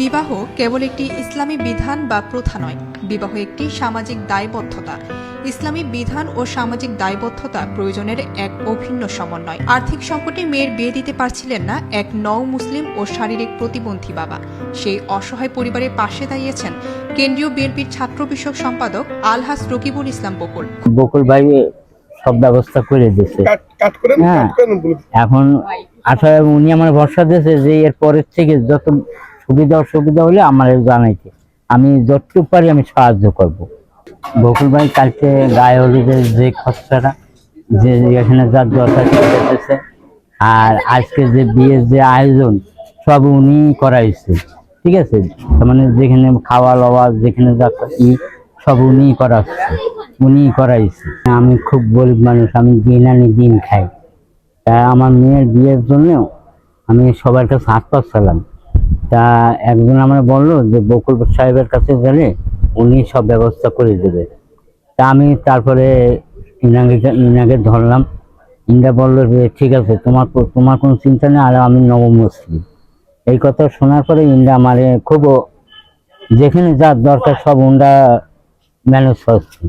বিবাহ কেবল একটি ইসলামী বিধান বা প্রথা নয় বিবাহ একটি সামাজিক দায়বদ্ধতা। ইসলামী বিধান ও সামাজিক দায়বদ্ধতা প্রয়োজনের এক অভিন্ন সমন্বয়। আর্থিক সংকটে মেয়ের বিয়ে দিতে পারছিলেন না এক নও মুসলিম ও শারীরিক প্রতিবন্ধী বাবা। সেই অসহায় পরিবারের পাশে দাঁড়িয়েছেন কেন্দ্রীয় বিএনপির ছাত্র বিষয়ক সম্পাদক আলহাস রকিবুল ইসলাম বকুল। বকুল ভাই সব ব্যবস্থা করে দিয়েছে। কাট কাট করেন হ্যাঁ। কাট করেন বলে এখন আসলে উনি আমার ভরসা দিয়েছে যে এর পরের থেকে যত সুবিধা অসুবিধা হলে আমার জানাইতে। আমি যতটুকু পারি আমি সাহায্য করব। বকুল ভাই কালকে গায়ে হলুদের যে খরচাটা, যে এখানে যার দরকার করতেছে আর আজকে যে বিয়ের যে আয়োজন, সব উনি করাইছে। ঠিক আছে? মানে যেখানে খাওয়া লওয়া, যেখানে যা ই, সব উনি করাচ্ছে। উনি করাইছে। আমি খুব গরিব মানুষ, আমি দিন আনি দিন খাই। আমার মেয়ের বিয়ের জন্য আমি সবার কাছে হাত পাচ্ছিলাম তা একজন আমার বলল যে বকুল সাহেবের কাছে গেলে উনি সব ব্যবস্থা করে দেবে। তা আমি তারপরে ইনাকে ইনাকে ধরলাম। ইন্ডা বলল যে, ঠিক আছে, তোমার তোমার কোনো চিন্তা নেই, আর আমি নবমুসলিম এই কথা শোনার পরে ইন্ডা আমারে খুব যেখানে যার দরকার সব উন্ডা ম্যানেজ করছে।